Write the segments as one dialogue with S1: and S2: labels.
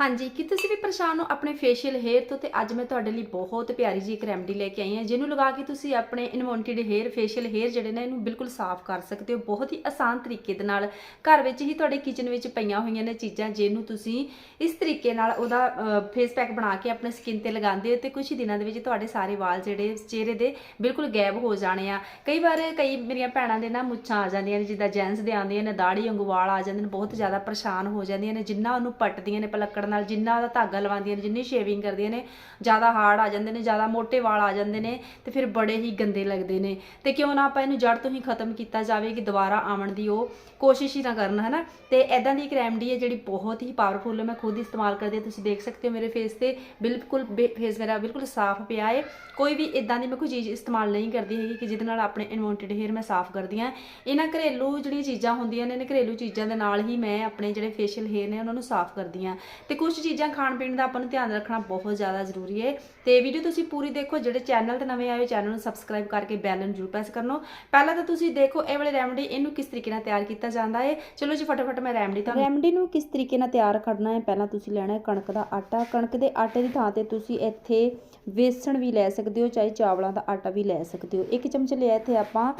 S1: ਹਾਂਜੀ ਕੀ ਤੁਸੀਂ ਵੀ ਪਰੇਸ਼ਾਨ ਹੋ ਆਪਣੇ ਫੇਸ਼ੀਅਲ ਹੇਅਰ ਤੋਂ, ਤੇ ਅੱਜ ਮੈਂ ਤੁਹਾਡੇ ਲਈ ਬਹੁਤ ਪਿਆਰੀ ਜੀ ਇੱਕ ਰੈਮਡੀ ਲੈ ਕੇ ਆਈ ਹਾਂ, ਜਿਹਨੂੰ ਲਗਾ ਕੇ ਤੁਸੀਂ ਆਪਣੇ ਇਨਵੋਂਟਡ ਹੇਅਰ ਫੇਸ਼ੀਅਲ ਹੇਅਰ ਜਿਹੜੇ ਨੇ, ਇਹਨੂੰ ਬਿਲਕੁਲ ਸਾਫ਼ ਕਰ ਸਕਦੇ ਹੋ, ਬਹੁਤ ਹੀ ਆਸਾਨ ਤਰੀਕੇ ਦੇ ਨਾਲ। ਘਰ ਵਿੱਚ ਹੀ ਤੁਹਾਡੇ ਕਿਚਨ ਵਿੱਚ ਪਈਆਂ ਹੋਈਆਂ ਨੇ ਚੀਜ਼ਾਂ, ਜਿਹਨੂੰ ਤੁਸੀਂ ਇਸ ਤਰੀਕੇ ਨਾਲ ਉਹਦਾ ਫੇਸ ਪੈਕ ਬਣਾ ਕੇ ਆਪਣੇ ਸਕਿਨ ਤੇ ਲਗਾਉਂਦੇ ਹੋ, ਤੇ ਕੁਝ ਹੀ ਦਿਨਾਂ ਦੇ ਵਿੱਚ ਤੁਹਾਡੇ ਸਾਰੇ ਵਾਲ ਜਿਹੜੇ ਚਿਹਰੇ ਦੇ ਬਿਲਕੁਲ ਗਾਇਬ ਹੋ ਜਾਣੇ ਆ। ਕਈ ਵਾਰ ਕਈ ਮੇਰੀਆਂ ਭੈਣਾਂ ਦੇ ਨਾ ਮੁੱਛਾਂ ਆ ਜਾਂਦੀਆਂ ਨੇ, ਜਿੱਦਾਂ ਜੈਂਟਸ ਦੇ ਆਉਂਦੀਆਂ ਨੇ ਦਾੜੀ ਵਾਂਗੂ ਵਾਲ ਆ ਜਾਂਦੇ ਨੇ, ਬਹੁਤ ਜ਼ਿਆਦਾ ਪਰੇਸ਼ਾਨ ਹੋ ਜਾਂਦੀਆਂ ਨੇ, ਜਿੰਨਾ ਉਹਨੂੰ ਪੱਟਦੀਆਂ ਨੇ, ਪਲੱਕੜ ਨਾਲ ਜਿੰਨਾ ਉਹਦਾ ਧਾਗਾ ਲਵਾਉਂਦੀਆਂ ਨੇ, ਜਿੰਨੀ ਸ਼ੇਵਿੰਗ ਕਰਦੀਆਂ ਨੇ, ਜ਼ਿਆਦਾ ਹਾਰਡ ਆ ਜਾਂਦੇ ਨੇ, ਜ਼ਿਆਦਾ ਮੋٹے ਵਾਲ ਆ ਜਾਂਦੇ ਨੇ ਤੇ ਫਿਰ ਬੜੇ ਹੀ ਗੰਦੇ ਲੱਗਦੇ ਨੇ। ਤੇ ਕਿਉਂ ਨਾ ਆਪਾਂ ਇਹਨੂੰ ਜੜ ਤੋਂ ਹੀ ਖਤਮ ਕੀਤਾ ਜਾਵੇ ਕਿ ਦੁਬਾਰਾ ਆਉਣ ਦੀ ਉਹ ਕੋਸ਼ਿਸ਼ ਹੀ ਨਾ ਕਰਨ, ਹਨਾ? ਤੇ ਐਦਾਂ ਦੀ ਇੱਕ ਰੈਮਡੀ ਹੈ ਜਿਹੜੀ ਬਹੁਤ ਹੀ ਪਾਵਰਫੁਲ ਹੈ। ਮੈਂ ਖੁਦ ਇਸਤੇਮਾਲ ਕਰਦੀ ਹਾਂ, ਤੁਸੀਂ ਦੇਖ ਸਕਦੇ ਹੋ ਮੇਰੇ ਫੇਸ ਤੇ ਬਿਲਕੁਲ ਫੇਸ ਮੇਰਾ ਬਿਲਕੁਲ ਸਾਫ਼ ਪਿਆ ਹੈ। ਕੋਈ ਵੀ ਇਦਾਂ ਦੀ ਮੈਂ ਕੋਈ ਚੀਜ਼ ਇਸਤੇਮਾਲ ਨਹੀਂ ਕਰਦੀ ਹੈਗੀ ਕਿ ਜਿਹਦੇ ਨਾਲ ਆਪਣੇ ਇਨਵੋਂਟਡ ਹੇਅਰ ਮੈਂ ਸਾਫ਼ ਕਰਦੀ ਹਾਂ। ਇਹਨਾਂ ਘਰੇਲੂ ਜਿਹੜੀਆਂ ਚੀਜ਼ਾਂ ਹੁੰਦੀਆਂ ਨੇ ਘਰੇਲੂ ਚੀਜ਼ਾਂ ਦੇ ਨਾਲ ਹੀ ਮੈਂ ਆਪਣੇ ਜਿਹੜੇ ਫੇਸ਼ੀਅਲ ਹੇਅਰ ਨੇ, ਉਹਨਾਂ ਨੂੰ ਸਾਫ਼ ਕਰਦੀ ਹਾਂ। ਤੇ ਕੁਝ ਚੀਜ਼ਾਂ ਖਾਣ ਪੀਣ ਦਾ ਆਪਾਂ ਨੂੰ ਧਿਆਨ ਰੱਖਣਾ ਬਹੁਤ ਜ਼ਿਆਦਾ ਜ਼ਰੂਰੀ ਹੈ ਤੇ ਵੀਡੀਓ ਤੁਸੀਂ ਪੂਰੀ ਦੇਖੋ, ਜਿਹੜੇ ਚੈਨਲ ਤੇ ਨਵੇਂ ਆਏ ਹੋ, ਚੈਨਲ ਨੂੰ ਸਬਸਕ੍ਰਾਈਬ ਕਰਕੇ ਬੈਲ ਨੂੰ ਜ਼ਰੂਰ ਪ੍ਰੈਸ ਕਰਨੋ। ਪਹਿਲਾਂ ਤਾਂ ਤੁਸੀਂ ਦੇਖੋ, ਇਹ ਵਾਲੇ ਰੈਮਡੀ ਇਹਨੂੰ ਕਿਸ ਤਰੀਕੇ ਨਾਲ ਤਿਆਰ ਕੀਤਾ ਜਾਂਦਾ ਹੈ ਚਲੋ ਜੀ, ਫਟਾਫਟ ਮੈਂ ਰੈਮਡੀ ਤੁਹਾਨੂੰ ਰੈਮਡੀ ਨੂੰ ਕਿਸ ਤਰੀਕੇ ਨਾਲ ਤਿਆਰ ਕਰਨਾ ਹੈ ਪਹਿਲਾਂ ਤੁਸੀਂ ਲੈਣਾ ਹੈ ਕਣਕ ਦਾ ਆਟਾ। ਕਣਕ ਦੇ ਆਟੇ ਦੀ ਥਾਂ ਤੇ ਤੁਸੀਂ ਇੱਥੇ ਵੇਸਣ ਵੀ ਲੈ ਸਕਦੇ ਹੋ, ਚਾਹੇ ਚਾਵਲਾਂ ਦਾ ਆਟਾ ਵੀ ਲੈ ਸਕਦੇ ਹੋ। ਇੱਕ ਚਮਚ ਲਿਆ ਇੱਥੇ ਆਪਾਂ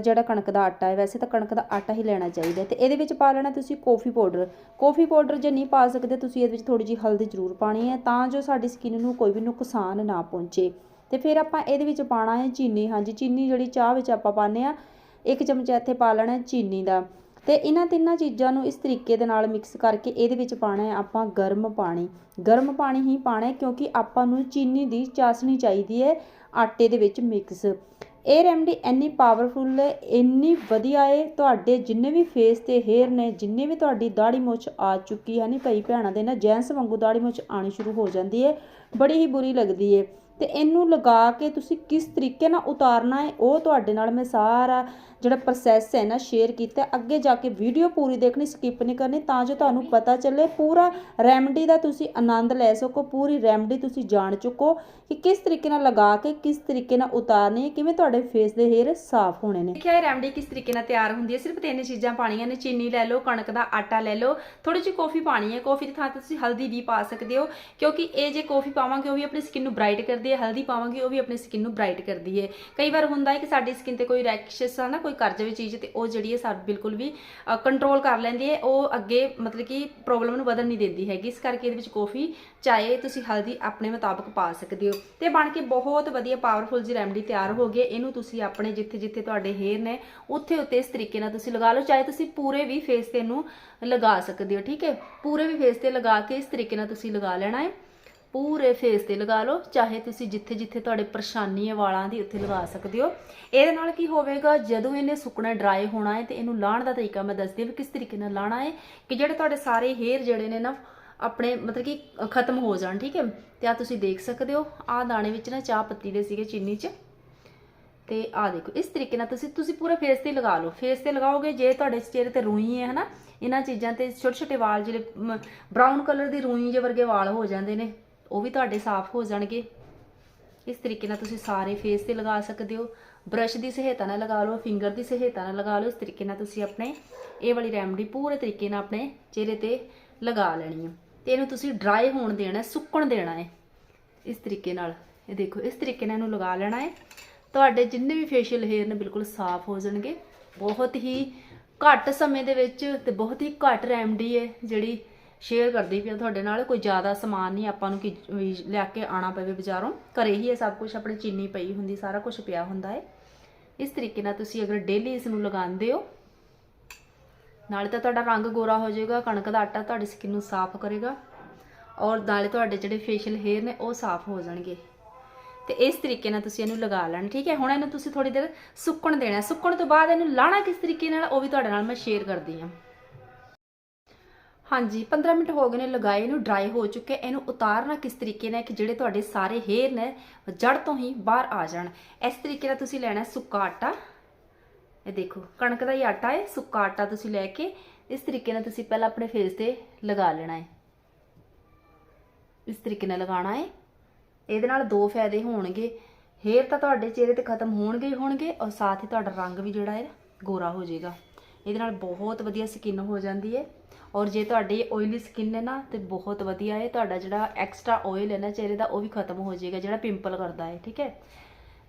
S1: ਜਿਹੜਾ ਕਣਕ ਦਾ ਆਟਾ ਹੈ, ਵੈਸੇ ਤਾਂ ਕਣਕ ਦਾ ਆਟਾ ਹੀ ਲੈਣਾ ਚਾਹੀਦਾ ਹੈ। ਤੇ ਇਹਦੇ ਵਿੱਚ ਪਾ ਲੈਣਾ ਤੁਸੀਂ ਕੌਫੀ ਪਾਊਡਰ ਕੌਫੀ ਪਾਊਡਰ ਜੇ ਨਹੀਂ ਪਾ ਸਕਦੇ, ਤੁਸੀਂ ਇਹਦੇ ਵਿੱਚ ਥੋੜੀ ਜਿਹੀ ਹਲਦੀ ਜ਼ਰੂਰ ਪਾਣੀ ਹੈ ਤਾਂ ਜੋ ਸਾਡੀ ਸਕਿਨ ਨੂੰ ਕੋਈ ਵੀ ਨੁਕਸਾਨ ਨਾ ਪਹੁੰਚੇ। ਤੇ ਫਿਰ ਆਪਾਂ ਇਹਦੇ ਵਿੱਚ ਪਾਣਾ ਹੈ ਚੀਨੀ। ਹਾਂਜੀ, ਚੀਨੀ ਜਿਹੜੀ ਚਾਹ ਵਿੱਚ ਆਪਾਂ ਪਾਉਂਦੇ ਆ ਇੱਕ ਚਮਚਾ ਇੱਥੇ ਪਾ ਲੈਣਾ ਚੀਨੀ ਦਾ। ਤੇ ਇਹਨਾਂ ਤਿੰਨਾਂ ਚੀਜ਼ਾਂ ਨੂੰ ਇਸ ਤਰੀਕੇ ਦੇ ਨਾਲ ਮਿਕਸ ਕਰਕੇ ਇਹਦੇ ਵਿੱਚ ਪਾਣਾ ਹੈ ਆਪਾਂ ਗਰਮ ਪਾਣੀ। ਗਰਮ ਪਾਣੀ ਹੀ ਪਾਣਾ ਹੈ ਕਿਉਂਕਿ ਆਪਾਂ ਨੂੰ ਚੀਨੀ ਦੀ ਚਾਸਣੀ ਚਾਹੀਦੀ ਹੈ ਆਟੇ ਦੇ ਵਿੱਚ ਮਿਕਸ ਇਹ ਰੈਮਡੀ ਇੰਨੀ ਪਾਵਰਫੁੱਲ ਹੈ, ਇੰਨੀ ਵਧੀਆ ਹੈ, ਤੁਹਾਡੇ ਜਿੰਨੇ ਵੀ ਫੇਸ ਤੇ ਹੇਅਰ ਨੇ, ਜਿੰਨੇ ਵੀ ਤੁਹਾਡੀ ਦਾੜੀ ਮੁੱਛ ਆ ਚੁੱਕੀ ਹੈ, ਨਹੀਂ ਕਈ ਭੈਣਾਂ ਦੇ ਨਾ ਜੈਂਸ ਵਾਂਗੂ ਦਾੜੀ ਮੁੱਛ ਆਣੀ ਸ਼ੁਰੂ ਹੋ ਜਾਂਦੀ ਹੈ, ਬੜੀ ਹੀ ਬੁਰੀ ਲੱਗਦੀ ਹੈ। ਤੇ ਇਹਨੂੰ ਲਗਾ ਕੇ ਤੁਸੀਂ ਕਿਸ ਤਰੀਕੇ ਨਾਲ ਉਤਾਰਨਾ ਹੈ, ਉਹ ਤੁਹਾਡੇ ਨਾਲ ਮੈਂ ਸਾਰਾ ਜਿਹੜਾ ਪ੍ਰੋਸੈਸ ਹੈ ਨਾ ਸ਼ੇਅਰ ਕੀਤਾ। ਅੱਗੇ ਜਾ ਕੇ ਵੀਡੀਓ ਪੂਰੀ ਦੇਖਣੀ ਸਕਿਪ ਨਹੀਂ ਕਰਨੀ, ਤਾਂ ਜੋ ਤੁਹਾਨੂੰ ਪਤਾ ਚੱਲੇ, ਪੂਰਾ ਰੈਮਡੀ ਦਾ ਤੁਸੀਂ ਆਨੰਦ ਲੈ ਸਕੋ, ਪੂਰੀ ਰੈਮਡੀ ਤੁਸੀਂ ਜਾਣ ਚੁੱਕੋ ਕਿ ਕਿਸ ਤਰੀਕੇ ਨਾਲ ਲਗਾ ਕੇ, ਕਿਸ ਤਰੀਕੇ ਨਾਲ ਉਤਾਰਨੀ ਹੈ, ਕਿਵੇਂ ਤੁਹਾਡੇ ਫੇਸ ਦੇ ਹੇਅਰ ਸਾਫ਼ ਹੋਣੇ ਨੇ। ਦੇਖਿਆ ਇਹ ਰੈਮਡੀ ਕਿਸ ਤਰੀਕੇ ਨਾਲ ਤਿਆਰ ਹੁੰਦੀ ਹੈ? ਸਿਰਫ ਤਿੰਨ ਚੀਜ਼ਾਂ ਪਾਣੀਆਂ ਨੇ, ਚੀਨੀ ਲੈ ਲਓ, ਕਣਕ ਦਾ ਆਟਾ ਲੈ ਲਓ ਥੋੜੀ ਜਿਹੀ ਕੌਫੀ ਪਾਣੀ ਹੈ। ਕੌਫੀ ਦੀ ਥਾਂ ਤੇ ਤੁਸੀਂ ਹਲਦੀ ਵੀ ਪਾ ਸਕਦੇ ਹੋ, ਕਿਉਂਕਿ ਇਹ ਜੇ ਕੌਫੀ ਪਾਵਾਂਗੇ, ਉਹ ਵੀ ਆਪਣੀ ਸਕਿਨ ਨੂੰ ਬ੍ਰਾਈਟ ਕਰਦੀ ਹੈ ਹਲਦੀ ਪਾਵਾਂਗੇ, ਉਹ ਵੀ ਆਪਣੀ ਸਕਿਨ ਨੂੰ ਬ੍ਰਾਈਟ ਕਰਦੀ ਹੈ ਕਈ ਵਾਰ ਹੁੰਦਾ ਹੈ ਕਿ ਸਾਡੀ ਸਕਿਨ ਤੇ ਕੋਈ ਰੈਕਸ਼ਸ ਆ ਨਾ, ਕੋਈ ਕਰ ਜਾਵੇ ਚੀਜ਼, ਤੇ ਉਹ ਜਿਹੜੀ ਹੈ ਸਾਡੀ ਬਿਲਕੁਲ ਵੀ ਕੰਟਰੋਲ ਕਰ ਲੈਂਦੀ ਹੈ ਉਹ ਅੱਗੇ ਮਤਲਬ ਕਿ ਪ੍ਰੋਬਲਮ ਨੂੰ ਵਧਣ ਨਹੀਂ ਦਿੰਦੀ ਹੈਗੀ। ਇਸ ਕਰਕੇ ਇਹਦੇ ਵਿੱਚ ਕੌਫੀ ਚਾਹੇ ਤੁਸੀਂ ਹਲਦੀ ਆਪਣੇ ਮੁਤਾਬਕ ਪਾ ਸਕਦੇ ਹੋ। ਤੇ ਬਣ ਕੇ ਬਹੁਤ ਵਧੀਆ ਪਾਵਰਫੁਲ ਜੀ ਰੈਮਡੀ ਤਿਆਰ ਹੋ ਗਈ ਇਹਨੂੰ ਤੁਸੀਂ ਆਪਣੇ ਜਿੱਥੇ ਜਿੱਥੇ ਤੁਹਾਡੇ ਹੇਅਰ ਨੇ, ਉੱਥੇ ਉੱਤੇ ਇਸ ਤਰੀਕੇ ਨਾਲ ਤੁਸੀਂ ਲਗਾ ਲਓ। ਚਾਹੇ ਤੁਸੀਂ ਪੂਰੇ ਵੀ ਫੇਸ ਤੇ ਇਹਨੂੰ ਲਗਾ ਸਕਦੇ ਹੋ, ਠੀਕ ਹੈ ਪੂਰੇ ਵੀ ਫੇਸ ਤੇ ਲਗਾ ਕੇ ਇਸ ਤਰੀਕੇ ਨਾਲ ਤੁਸੀਂ ਲਗਾ ਲੈਣਾ ਹੈ ਪੂਰੇ ਫੇਸ ਤੇ ਲਗਾ ਲਓ, ਚਾਹੇ ਤੁਸੀਂ ਜਿੱਥੇ ਜਿੱਥੇ ਤੁਹਾਡੇ ਪਰੇਸ਼ਾਨੀ ਹੈ ਵਾਲਾਂ ਦੀ, ਉੱਥੇ ਲਗਾ ਸਕਦੇ ਹੋ। ਇਹਦੇ ਨਾਲ ਕੀ ਹੋਵੇਗਾ, ਜਦੋਂ ਇਹਨੇ ਸੁੱਕਣਾ ਡਰਾਈ ਹੋਣਾ ਹੈ ਤੇ ਇਹਨੂੰ ਲਾਹਣ ਦਾ ਤਰੀਕਾ ਮੈਂ ਦੱਸਦੀ ਹਾਂ ਵੀ ਕਿਸ ਤਰੀਕੇ ਨਾਲ ਲਾਹਣਾ ਹੈ ਕਿ ਜਿਹੜੇ ਤੁਹਾਡੇ ਸਾਰੇ ਹੇਅਰ ਜਿਹੜੇ ਨੇ ਨਾ, ਆਪਣੇ ਮਤਲਬ ਕਿ ਖਤਮ ਹੋ ਜਾਣ, ਠੀਕ ਹੈ? ਤੇ ਆ ਤੁਸੀਂ ਦੇਖ ਸਕਦੇ ਹੋ ਆ ਦਾਣੇ ਵਿੱਚ ਨਾ ਚਾਹ ਪੱਤੀ ਦੇ ਸੀਗੇ ਚੀਨੀ 'ਚ। ਤੇ ਆ ਦੇਖੋ, ਇਸ ਤਰੀਕੇ ਨਾਲ ਤੁਸੀਂ ਤੁਸੀਂ ਪੂਰਾ ਫੇਸ ਤੇ ਲਗਾ ਲਓ। ਫੇਸ ਤੇ ਲਗਾਓਗੇ, ਜੇ ਤੁਹਾਡੇ ਚਿਹਰੇ ਤੇ ਰੂਈ ਹੈ, ਹਨਾ? ਇਹਨਾਂ ਚੀਜ਼ਾਂ ਤੇ ਛੋਟੇ ਛੋਟੇ ਵਾਲ ਜਿਹੜੇ ਬਰਾਊਨ ਕਲਰ ਦੀ ਰੂਈ ਜਿਹੇ ਵਰਗੇ ਵਾਲ ਹੋ ਜਾਂਦੇ ਨੇ। ਉਹ ਵੀ ਤੁਹਾਡੇ ਸਾਫ਼ ਹੋ ਜਾਣਗੇ। ਇਸ ਤਰੀਕੇ ਨਾਲ ਤੁਸੀਂ ਸਾਰੇ ਫੇਸ ਤੇ ਲਗਾ ਸਕਦੇ ਹੋ। ਬ੍ਰਸ਼ ਦੀ ਸਹਾਇਤਾ ਨਾਲ ਲਗਾ ਲਓ ਫਿੰਗਰ ਦੀ ਸਹਾਇਤਾ ਨਾਲ ਲਗਾ ਲਓ। ਇਸ ਤਰੀਕੇ ਨਾਲ ਤੁਸੀਂ ਆਪਣੇ ਇਹ ਵਾਲੀ ਰੈਮਡੀ ਪੂਰੇ ਤਰੀਕੇ ਨਾਲ ਆਪਣੇ ਚਿਹਰੇ ਤੇ ਲਗਾ ਲੈਣੀ ਹੈ ਤੇ ਇਹਨੂੰ ਤੁਸੀਂ ਡਰਾਈ ਹੋਣ ਦੇਣਾ, ਸੁੱਕਣ ਦੇਣਾ ਹੈ। ਇਸ ਤਰੀਕੇ ਨਾਲ, ਇਹ ਦੇਖੋ, ਇਸ ਤਰੀਕੇ ਨਾਲ ਇਹਨੂੰ ਲਗਾ ਲੈਣਾ ਹੈ। ਤੁਹਾਡੇ ਜਿੰਨੇ ਵੀ ਫੇਸ਼ੀਅਲ ਹੇਅਰ ਨੇ ਬਿਲਕੁਲ ਸਾਫ਼ ਹੋ ਜਾਣਗੇ। ਬਹੁਤ ਹੀ ਘੱਟ ਸਮੇਂ ਦੇ ਵਿੱਚ ਤੇ ਬਹੁਤ ਹੀ ਘੱਟ ਰੈਮਡੀ ਹੈ ਜਿਹੜੀ ਸ਼ੇਅਰ ਕਰਦੀ ਪਈ ਤੁਹਾਡੇ ਨਾਲ, ਕੋਈ ਜ਼ਿਆਦਾ ਸਮਾਨ ਨਹੀਂ ਆਪਾਂ ਨੂੰ ਕਿ ਲਿਆ ਕੇ ਆਣਾ ਪਵੇ ਬਾਜ਼ਾਰੋਂ। ਘਰੇ ਹੀ ਇਹ ਸਭ ਕੁਝ ਆਪਣੇ ਚੀਨੀ ਪਈ ਹੁੰਦੀ, ਸਾਰਾ ਕੁਝ ਪਿਆ ਹੁੰਦਾ ਹੈ ਇਸ ਤਰੀਕੇ ਨਾਲ ਤੁਸੀਂ ਅਗਰ ਡੇਲੀ ਇਸ ਨੂੰ ਲਗਾਉਂਦੇ ਹੋ, ਨਾਲੇ ਤਾਂ ਤੁਹਾਡਾ ਰੰਗ ਗੋਰਾ ਹੋ ਜਾਏਗਾ, ਕਣਕ ਦਾ ਆਟਾ ਤੁਹਾਡੀ ਸਕਿਨ ਨੂੰ ਸਾਫ਼ ਕਰੇਗਾ, ਔਰ ਨਾਲੇ ਤੁਹਾਡੇ ਜਿਹੜੇ ਫੇਸ਼ੀਅਲ ਹੇਅਰ ਨੇ ਉਹ ਸਾਫ਼ ਹੋ ਜਾਣਗੇ। ਤੇ ਇਸ ਤਰੀਕੇ ਨਾਲ ਤੁਸੀਂ ਇਹਨੂੰ ਲਗਾ ਲੈਣਾ, ਠੀਕ ਹੈ? ਹੁਣ ਇਹਨੂੰ ਤੁਸੀਂ ਥੋੜੀ ਦੇਰ ਸੁੱਕਣ ਦੇਣਾ ਸੁੱਕਣ ਤੋਂ ਬਾਅਦ ਇਹਨੂੰ ਲਾਣਾ ਕਿਸ ਤਰੀਕੇ ਨਾਲ, ਉਹ ਵੀ ਤੁਹਾਡੇ ਨਾਲ ਮੈਂ ਸ਼ੇਅਰ ਕਰਦੀ ਹਾਂ। ਹਾਂਜੀ 15 ਮਿੰਟ ਹੋ ਗਏ ਨੇ ਲਗਾਏ ਨੂੰ ਡਰਾਈ ਹੋ ਚੁੱਕੇ, ਇਹਨੂੰ ਉਤਾਰਨਾ ਕਿਸ ਤਰੀਕੇ ਨਾਲ ਕਿ ਜਿਹੜੇ ਤੁਹਾਡੇ ਸਾਰੇ ਹੇਅਰ ਨੇ ਜੜ ਤੋਂ ਹੀ ਬਾਹਰ ਆ ਜਾਣ। ਇਸ ਤਰੀਕੇ ਨਾਲ ਤੁਸੀਂ ਲੈਣਾ ਸੁੱਕਾ ਆਟਾ। ਇਹ ਦੇਖੋ, ਕਣਕ ਦਾ ਹੀ ਆਟਾ ਹੈ, ਸੁੱਕਾ ਆਟਾ ਤੁਸੀਂ ਲੈ ਕੇ ਇਸ ਤਰੀਕੇ ਨਾਲ ਤੁਸੀਂ ਪਹਿਲਾਂ ਆਪਣੇ ਫੇਸ ਤੇ ਲਗਾ ਲੈਣਾ ਹੈ। ਇਸ ਤਰੀਕੇ ਨਾਲ ਲਗਾਉਣਾ ਹੈ। ਇਹਦੇ ਨਾਲ ਦੋ ਫਾਇਦੇ ਹੋਣਗੇ। ਹੇਅਰ ਤਾਂ ਤੁਹਾਡੇ ਚਿਹਰੇ ਤੇ ਖਤਮ ਹੋਣਗੇ ਹੀ ਹੋਣਗੇ ਔਰ ਸਾਥ ਹੀ ਤੁਹਾਡਾ ਰੰਗ ਵੀ ਜਿਹੜਾ ਹੈ ਗੋਰਾ ਹੋ ਜਾਏਗਾ। ਇਹਦੇ ਨਾਲ ਬਹੁਤ ਵਧੀਆ ਸਕਿਨ ਹੋ ਜਾਂਦੀ ਹੈ। ਔਰ ਜੇ ਤੁਹਾਡੀ ਆਇਲੀ ਸਕਿਨ ਹੈ ਨਾ, ਤੇ ਬਹੁਤ ਵਧੀਆ ਹੈ। ਤੁਹਾਡਾ ਜਿਹੜਾ ਐਕਸਟਰਾ ਆਇਲ ਹੈ ਨਾ, ਚਿਹਰੇ ਦਾ, ਉਹ ਵੀ ਖਤਮ ਹੋ ਜਾਏਗਾ, ਜਿਹੜਾ ਪਿੰਪਲ ਕਰਦਾ ਹੈ, ਠੀਕ ਹੈ?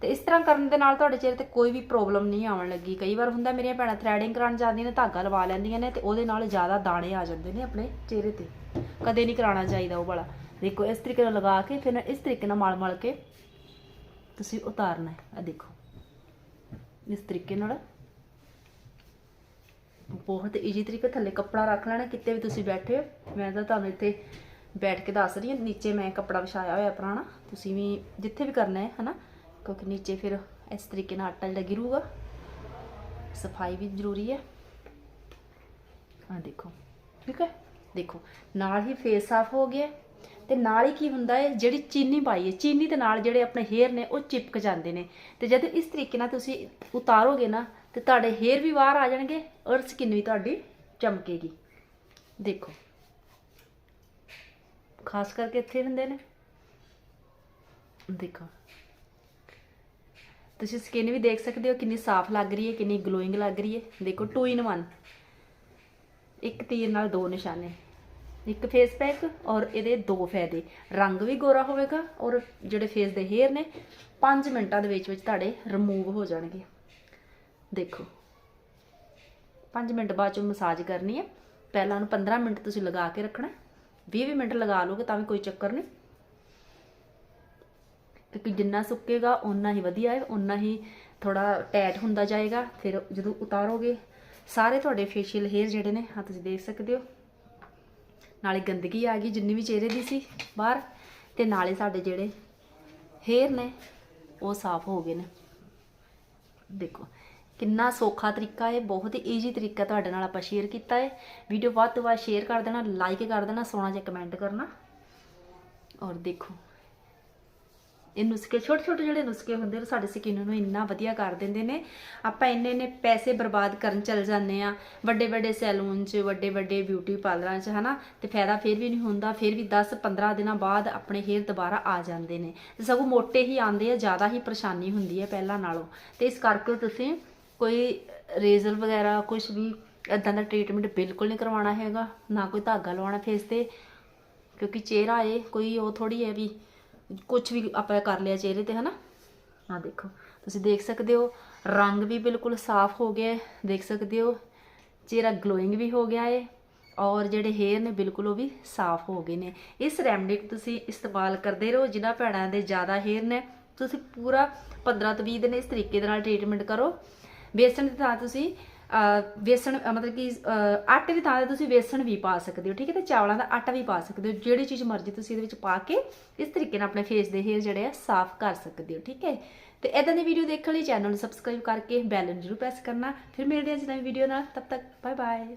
S1: ਤੇ ਇਸ ਤਰ੍ਹਾਂ ਕਰਨ ਦੇ ਨਾਲ ਤੁਹਾਡੇ ਚਿਹਰੇ ਤੇ ਕੋਈ ਵੀ ਪ੍ਰੋਬਲਮ ਨਹੀਂ ਆਉਣ ਲੱਗੀ। ਕਈ ਵਾਰ ਹੁੰਦਾ, ਮੇਰੀਆਂ ਭੈਣਾਂ ਥ੍ਰੈਡਿੰਗ ਕਰਾਉਣ ਜਾਂਦੀਆਂ ਨੇ, ਧਾਗਾ ਲਵਾ ਲੈਂਦੀਆਂ ਨੇ, ਤੇ ਉਹਦੇ ਨਾਲ ਜ਼ਿਆਦਾ ਦਾਣੇ ਆ ਜਾਂਦੇ ਨੇ ਆਪਣੇ ਚਿਹਰੇ ਤੇ। ਕਦੇ ਨਹੀਂ ਕਰਾਉਣਾ ਚਾਹੀਦਾ ਉਹ ਵਾਲਾ। ਦੇਖੋ, ਇਸ ਤਰੀਕੇ ਨਾਲ ਲਗਾ ਕੇ, ਫਿਰ ਇਸ ਤਰੀਕੇ ਨਾਲ ਮਲ ਮਲ ਕੇ ਤੁਸੀਂ ਉਤਾਰਨਾ ਹੈ। ਆ ਦੇਖੋ। ਇਸ ਤਰੀਕੇ ਨਾਲ ਬਹੁਤ ਈਜੀ ਤਰੀਕੇ ਥੱਲੇ ਕੱਪੜਾ ਰੱਖ ਲੈਣਾ, ਕਿਤੇ ਵੀ ਤੁਸੀਂ ਬੈਠੇ ਹੋ। ਮੈਂ ਤਾਂ ਤੁਹਾਨੂੰ ਇੱਥੇ ਬੈਠ ਕੇ ਦੱਸ ਰਹੀ ਹਾਂ, ਨੀਚੇ ਮੈਂ ਕੱਪੜਾ ਵਿਛਾਇਆ ਹੋਇਆ ਪੁਰਾਣਾ, ਤੁਸੀਂ ਵੀ ਜਿੱਥੇ ਵੀ ਕਰਨਾ ਹੈ, ਹਨਾ? ਕਿਉਂਕਿ ਨੀਚੇ ਫਿਰ ਇਸ ਤਰੀਕੇ ਨਾਲ ਆਟਾ ਜਿਹੜਾ ਗਿਰੂਗਾ, ਸਫ਼ਾਈ ਵੀ ਜ਼ਰੂਰੀ ਹੈ। ਆ ਦੇਖੋ, ਠੀਕ ਹੈ? ਦੇਖੋ, ਨਾਲ ਹੀ ਫੇਸ ਸਾਫ਼ ਹੋ ਗਿਆ ਤੇ ਨਾਲ ਹੀ ਕੀ ਹੁੰਦਾ ਹੈ, ਜਿਹੜੀ ਚੀਨੀ ਪਾਈ ਹੈ, ਚੀਨੀ ਦੇ ਨਾਲ ਜਿਹੜੇ ਆਪਣੇ ਹੇਅਰ ਨੇ, ਉਹ ਚਿਪਕ ਜਾਂਦੇ ਨੇ। ਤੇ ਜਦ ਇਸ ਤਰੀਕੇ ਨਾਲ ਤੁਸੀਂ ਉਤਾਰੋਗੇ ਨਾ ਤੇ ਤੁਹਾਡੇ ਹੇਅਰ ਵੀ ਬਾਹਰ ਆ ਜਾਣਗੇ, ਔਰ ਸਕਿਨ ਵੀ ਤੁਹਾਡੀ ਚਮਕੇਗੀ। ਦੇਖੋ। ਖਾਸ ਕਰਕੇ ਇੱਥੇ ਹੁੰਦੇ ਨੇ। ਦੇਖੋ। ਤੁਸੀਂ ਸਕਿਨ ਵੀ ਦੇਖ ਸਕਦੇ ਹੋ, ਕਿੰਨੀ ਸਾਫ਼ ਲੱਗ ਰਹੀ ਹੈ, ਕਿੰਨੀ ਗਲੋਇੰਗ ਲੱਗ ਰਹੀ ਹੈ। ਦੇਖੋ 2 ਇਨ 1 ਇੱਕ ਤੀਰ ਨਾਲ ਦੋ ਨਿਸ਼ਾਨੇ। ਇੱਕ ਫੇਸ ਪੈਕ ਔਰ ਇਹਦੇ ਦੋ ਫਾਇਦੇ। ਰੰਗ ਵੀ ਗੋਰਾ ਹੋਵੇਗਾ ਔਰ ਜਿਹੜੇ ਫੇਸ ਦੇ ਹੇਅਰ ਨੇ 5 ਮਿੰਟਾਂ ਦੇ ਵਿੱਚ ਵਿੱਚ ਤੁਹਾਡੇ ਰਿਮੂਵ ਹੋ ਜਾਣਗੇ। ਦੇਖੋ। 5 ਮਿੰਟ ਬਾਅਦ ਚੋਂ ਮਸਾਜ ਕਰਨੀ ਹੈ। ਪਹਿਲਾਂ ਉਹਨੂੰ 15 ਮਿੰਟ ਤੁਸੀਂ ਲਗਾ ਕੇ ਰੱਖਣਾ 20 ਮਿੰਟ ਲਗਾ ਲੋਗੇ ਤਾਂ ਵੀ ਕੋਈ ਚੱਕਰ ਨਹੀਂ। ਕਿਉਂਕਿ ਜਿੰਨਾ ਸੁੱਕੇਗਾ ਉਨਾ ਹੀ ਵਧੀਆ ਹੈ। ਉਨਾ ਹੀ ਥੋੜਾ ਟੈਟ ਹੁੰਦਾ ਜਾਏਗਾ। ਫਿਰ ਜਦੋਂ ਉਤਾਰੋਗੇ, ਸਾਰੇ ਤੁਹਾਡੇ ਫੇਸ਼ੀਅਲ ਹੇਅਰ ਜਿਹੜੇ ਨੇ ਹਾਂ ਤੁਸੀਂ ਦੇਖ ਸਕਦੇ ਹੋ। ਨਾਲੇ ਗੰਦਗੀ ਆ ਗਈ, ਜਿੰਨੀ ਵੀ ਚਿਹਰੇ ਦੀ ਸੀ ਬਾਹਰ, ਤੇ ਨਾਲੇ ਸਾਡੇ ਜਿਹੜੇ ਹੇਅਰ ਨੇ, ਉਹ ਸਾਫ਼ ਹੋ ਗਏ ਨੇ। ਦੇਖੋ ਕਿੰਨਾ ਸੌਖਾ ਤਰੀਕਾ ਹੈ, ਬਹੁਤ ਹੀ ਈਜ਼ੀ ਤਰੀਕਾ ਤੁਹਾਡੇ ਨਾਲ ਆਪਾਂ ਸ਼ੇਅਰ ਕੀਤਾ ਹੈ। ਵੀਡੀਓ ਵੱਧ ਤੋਂ ਵੱਧ ਸ਼ੇਅਰ ਕਰ ਦੇਣਾ ਲਾਈਕ ਕਰ ਦੇਣਾ, ਸੋਹਣਾ ਜਿਹਾ ਕਮੈਂਟ ਕਰਨਾ। ਔਰ ਦੇਖੋ, ਇਹ ਨੁਸਖੇ, ਛੋਟੇ ਛੋਟੇ ਜਿਹੜੇ ਨੁਸਖੇ ਹੁੰਦੇ ਨੇ, ਸਾਡੇ ਸਕਿਨ ਨੂੰ ਇੰਨਾ ਵਧੀਆ ਕਰ ਦਿੰਦੇ ਨੇ। ਆਪਾਂ ਇੰਨੇ ਇੰਨੇ ਪੈਸੇ ਬਰਬਾਦ ਕਰਨ ਚੱਲ ਜਾਂਦੇ ਆ ਵੱਡੇ ਵੱਡੇ ਸੈਲੂਨ 'ਚ, ਵੱਡੇ ਵੱਡੇ ਬਿਊਟੀ ਪਾਰਲਰਾਂ 'ਚ, ਹਨਾ। ਤੇ ਫਾਇਦਾ ਫਿਰ ਵੀ ਨਹੀਂ ਹੁੰਦਾ, ਫਿਰ ਵੀ 10 15 ਦਿਨਾਂ ਬਾਅਦ ਆਪਣੇ ਹੇਅਰ ਦੁਬਾਰਾ ਆ ਜਾਂਦੇ ਨੇ। ਤੇ ਸਗੋਂ ਮੋਟੇ ਹੀ ਆਉਂਦੇ ਆ, ਜ਼ਿਆਦਾ ਹੀ ਪਰੇਸ਼ਾਨੀ ਹੁੰਦੀ ਹੈ ਪਹਿਲਾਂ ਨਾਲੋਂ। ਤੇ ਇਸ ਕਰਕੇ ਤੁਸੀਂ ਕੋਈ ਰੇਜ਼ਰ ਵਗੈਰਾ ਕੁਝ ਵੀ ਇਦਾਂ ਦਾ ਟ੍ਰੀਟਮੈਂਟ ਬਿਲਕੁਲ ਨਹੀਂ ਕਰਵਾਉਣਾ ਹੈਗਾ, ਨਾ ਕੋਈ ਧਾਗਾ ਲਵਾਉਣਾ ਫੇਸ ਤੇ, ਕਿਉਂਕਿ ਚਿਹਰਾ ਏ ਕੋਈ ਉਹ ਥੋੜੀ ਹੈ ਵੀ ਕੁਝ ਵੀ ਆਪਾਂ ਕਰ ਲਿਆ ਚਿਹਰੇ ਤੇ, ਹਨਾ? ਆ ਦੇਖੋ, ਤੁਸੀਂ ਦੇਖ ਸਕਦੇ ਹੋ, ਰੰਗ ਵੀ ਬਿਲਕੁਲ ਸਾਫ਼ ਹੋ ਗਿਆ ਹੈ, ਦੇਖ ਸਕਦੇ ਹੋ, ਚਿਹਰਾ ਗਲੋਇੰਗ ਵੀ ਹੋ ਗਿਆ ਹੈ, ਔਰ ਜਿਹੜੇ ਹੇਅਰ ਨੇ ਬਿਲਕੁਲ ਉਹ ਵੀ ਸਾਫ਼ ਹੋ ਗਏ ਨੇ। ਇਸ ਰੈਮਡੀ ਤੁਸੀਂ ਇਸਤੇਮਾਲ ਕਰਦੇ ਰਹੋ, ਜਿਨ੍ਹਾਂ ਭੈਣਾਂ ਦੇ ਜ਼ਿਆਦਾ ਹੇਅਰ ਨੇ, ਤੁਸੀਂ ਪੂਰਾ 15 ਤੋਂ 20 ਦਿਨ ਇਸ ਤਰੀਕੇ ਦੇ ਨਾਲ ਟ੍ਰੀਟਮੈਂਟ ਕਰੋ। ਬੇਸਣ ਦੀ ਥਾਂ ਤੁਸੀਂ ਵੇਸਣ ਮਤਲਬ ਕਿ ਆਟੇ ਦੀ ਥਾਂ ਤੇ ਤੁਸੀਂ ਵੇਸਣ ਵੀ ਪਾ ਸਕਦੇ ਹੋ, ਠੀਕ ਹੈ, ਤੇ ਚਾਵਲਾਂ ਦਾ ਆਟਾ ਵੀ ਪਾ ਸਕਦੇ ਹੋ, ਜਿਹੜੀ ਚੀਜ਼ ਮਰਜ਼ੀ ਤੁਸੀਂ ਇਹਦੇ ਵਿੱਚ ਪਾ ਕੇ ਇਸ ਤਰੀਕੇ ਨਾਲ ਆਪਣੇ ਫੇਸ ਦੇ ਹੇਅਰ ਜਿਹੜੇ ਆ ਸਾਫ਼ ਕਰ ਸਕਦੇ ਹੋ, ਠੀਕ ਹੈ। ਤੇ ਇਦਾਂ ਦੀ ਵੀਡੀਓ ਦੇਖਣ ਲਈ ਚੈਨਲ ਨੂੰ ਸਬਸਕ੍ਰਾਈਬ ਕਰਕੇ ਬੈਲ ਨੂੰ ਜ਼ਰੂਰ ਪ੍ਰੈਸ ਕਰਨਾ। ਫਿਰ ਮਿਲਦੇ ਹਾਂ ਅੱਜ ਨਵੀਂ ਵੀਡੀਓ ਨਾਲ, ਤਬ ਤੱਕ ਬਾਏ ਬਾਏ